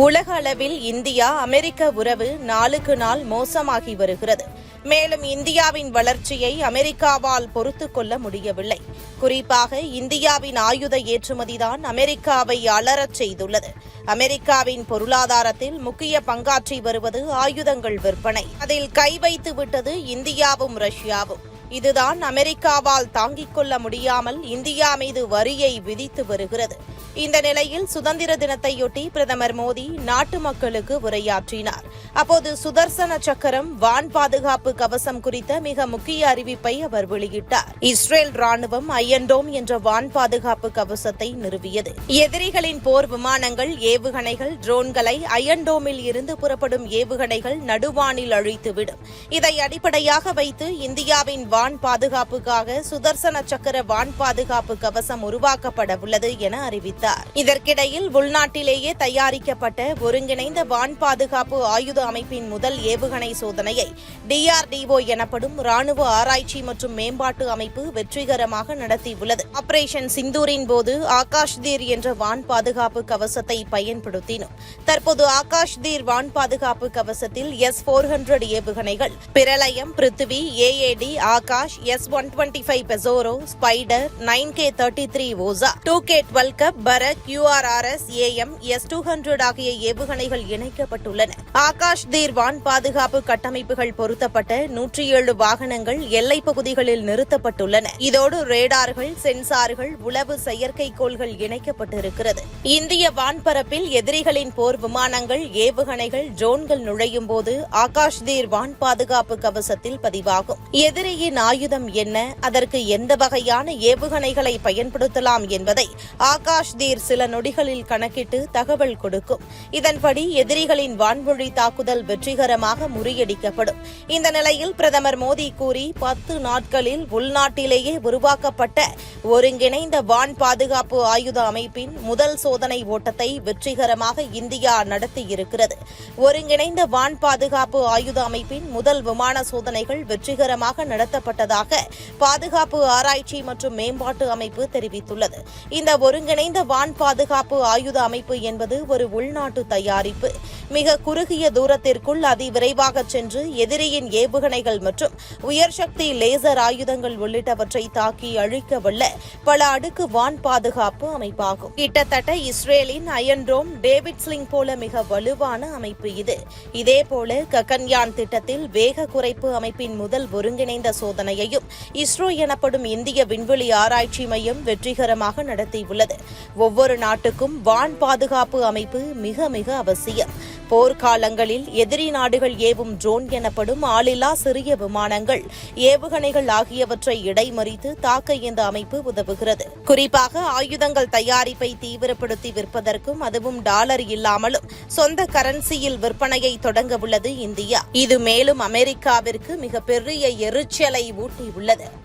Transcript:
உலக அளவில் இந்தியா அமெரிக்க உறவு நாளுக்கு நாள் மோசமாகி வருகிறது. மேலும் இந்தியாவின் வளர்ச்சியை அமெரிக்காவால் பொறுத்து கொள்ள முடியவில்லை. குறிப்பாக இந்தியாவின் ஆயுத ஏற்றுமதிதான் அமெரிக்காவை அலறச் செய்துள்ளது. அமெரிக்காவின் பொருளாதாரத்தில் முக்கிய பங்காற்றி வருவது ஆயுதங்கள் விற்பனை. அதில் கை வைத்து விட்டது இந்தியாவும் ரஷ்யாவும். இதுதான் அமெரிக்காவால் தாங்கிக் கொள்ள முடியாமல் இந்தியா மீது வரியை விதித்து வருகிறது. இந்த நிலையில் சுதந்திர தினத்தையொட்டி பிரதமர் மோடி நாட்டு மக்களுக்கு உரையாற்றினார். அப்போது சுதர்சன சக்கரம் வான் பாதுகாப்பு கவசம் குறித்த மிக முக்கிய அறிவிப்பை அவர் வெளியிட்டார். இஸ்ரேல் ராணுவம் ஐயன்டோம் என்ற வான் பாதுகாப்பு கவசத்தை நிறுவியது. எதிரிகளின் போர் விமானங்கள் ஏவுகணைகள் ட்ரோன்களை அயன்டோமில் இருந்து புறப்படும் ஏவுகணைகள் நடுவானில் அழித்துவிடும். இதை அடிப்படையாக வைத்து இந்தியாவின் வான் பாதுகாப்புக்காக சுதர்சன சக்கர வான் பாதுகாப்பு கவசம் உருவாக்கப்பட உள்ளது என அறிவித்தார். இதற்கிடையில் உள்நாட்டிலேயே தயாரிக்கப்பட்ட ஒருங்கிணைந்த வான் பாதுகாப்பு ஆயுத அமைப்பின் முதல் ஏவுகணை சோதனையை டிஆர்டிஓ எனப்படும் ராணுவ ஆராய்ச்சி மற்றும் மேம்பாட்டு அமைப்பு வெற்றிகரமாக நடத்தியுள்ளது. ஆபரேஷன் சிந்தூரின் போது ஆகாஷ்தீர் என்ற வான் பாதுகாப்பு கவசத்தை பயன்படுத்தினோம். தற்போது ஆகாஷ்தீர் வான் பாதுகாப்பு கவசத்தில் எஸ் போர் ஹண்ட்ரட் ஏவுகணைகள் Pralay Prithvi AAD Akash S one twenty five Pechora Spyder nine K thirty three Osa two K twelve Kub வர QRRS AM S two hundred ஆகிய ஏவுகணைகள் இணைக்கப்பட்டுள்ளன. ஆகாஷ் தீர் வான் பாதுகாப்பு கட்டமைப்புகள் பொருத்தப்பட்ட நூற்றி ஏழு வாகனங்கள் எல்லைப் பகுதிகளில் நிறுத்தப்பட்டுள்ளன. இதோடு ரேடார்கள் சென்சார்கள் உளவு செயற்கைக்கோள்கள் இணைக்கப்பட்டிருக்கிறது. இந்திய வான்பரப்பில் எதிரிகளின் போர் விமானங்கள் ஏவுகணைகள் ட்ரோன்கள் நுழையும் போது ஆகாஷ் தீர் வான் பாதுகாப்பு கவசத்தில் பதிவாகும். எதிரியின் ஆயுதம் என்ன? அதற்கு எந்த வகையான ஏவுகணைகளை பயன்படுத்தலாம் என்பதை ஆகாஷ் தீர் சில நொடிகளில் கணக்கிட்டு தகவல் கொடுக்கும். இதன்படி எதிரிகளின் வான்வழி தாக்குதல் வெற்றிகரமாக முறியடிக்கப்படும். இந்த நிலையில் பிரதமர் மோடி கூறி பத்து நாட்களில் உள்நாட்டிலேயே உருவாக்கப்பட்ட ஒருங்கிணைந்த வான் பாதுகாப்பு ஆயுத அமைப்பின் முதல் சோதனை ஓட்டத்தை வெற்றிகரமாக இந்தியா நடத்தியிருக்கிறது. ஒருங்கிணைந்த வான் பாதுகாப்பு ஆயுத அமைப்பின் முதல் விமான சோதனைகள் வெற்றிகரமாக நடத்தப்பட்டதாக பாதுகாப்பு ஆராய்ச்சி மற்றும் மேம்பாட்டு அமைப்பு தெரிவித்துள்ளது. இந்த ஒருங்கிணைந்த வான் பாதுகாப்பு ஆயுத அமைப்பு என்பது ஒரு உள்நாட்டு தயாரிப்பு. மிக குறுகிய தூரத்திற்குள் அதிவிரைவாக சென்று எதிரியின் ஏவுகணைகள் மற்றும் உயர்சக்தி லேசர் ஆயுதங்கள் உள்ளிட்டவற்றை தாக்கி அழிக்க வல்ல பல அடுக்கு வான் பாதுகாப்பு அமைப்பாகும். கிட்டத்தட்ட இஸ்ரேலின் அயன்ரோம் டேவிட்ஸ்லிங் போல மிக வலுவான அமைப்பு இது. இதேபோல ககன்யான் திட்டத்தில் வேக குறைப்பு அமைப்பின் முதல் ஒருங்கிணைந்த சோதனையையும் இஸ்ரோ எனப்படும் இந்திய விண்வெளி ஆராய்ச்சி மையம் வெற்றிகரமாக நடத்தியுள்ளது. ஒவ்வொரு நாட்டுக்கும் வான் பாதுகாப்பு அமைப்பு மிக மிக அவசியம். போர்க்காலங்களில் எதிரி நாடுகள் ஏவும் ட்ரோன் எனப்படும் ஆளில்லா சிறிய விமானங்கள் ஏவுகணைகள் ஆகியவற்றை இடைமறித்து தாக்க இந்த அமைப்பு உதவுகிறது. குறிப்பாக ஆயுதங்கள் தயாரிப்பை தீவிரப்படுத்தி விற்பதற்கும் அதுவும் டாலர் இல்லாமலும் சொந்த கரன்சியில் விற்பனையை தொடங்க உள்ளது இந்தியா. இது மேலும் அமெரிக்காவிற்கு மிகப்பெரிய எரிச்சலை ஊட்டியுள்ளது.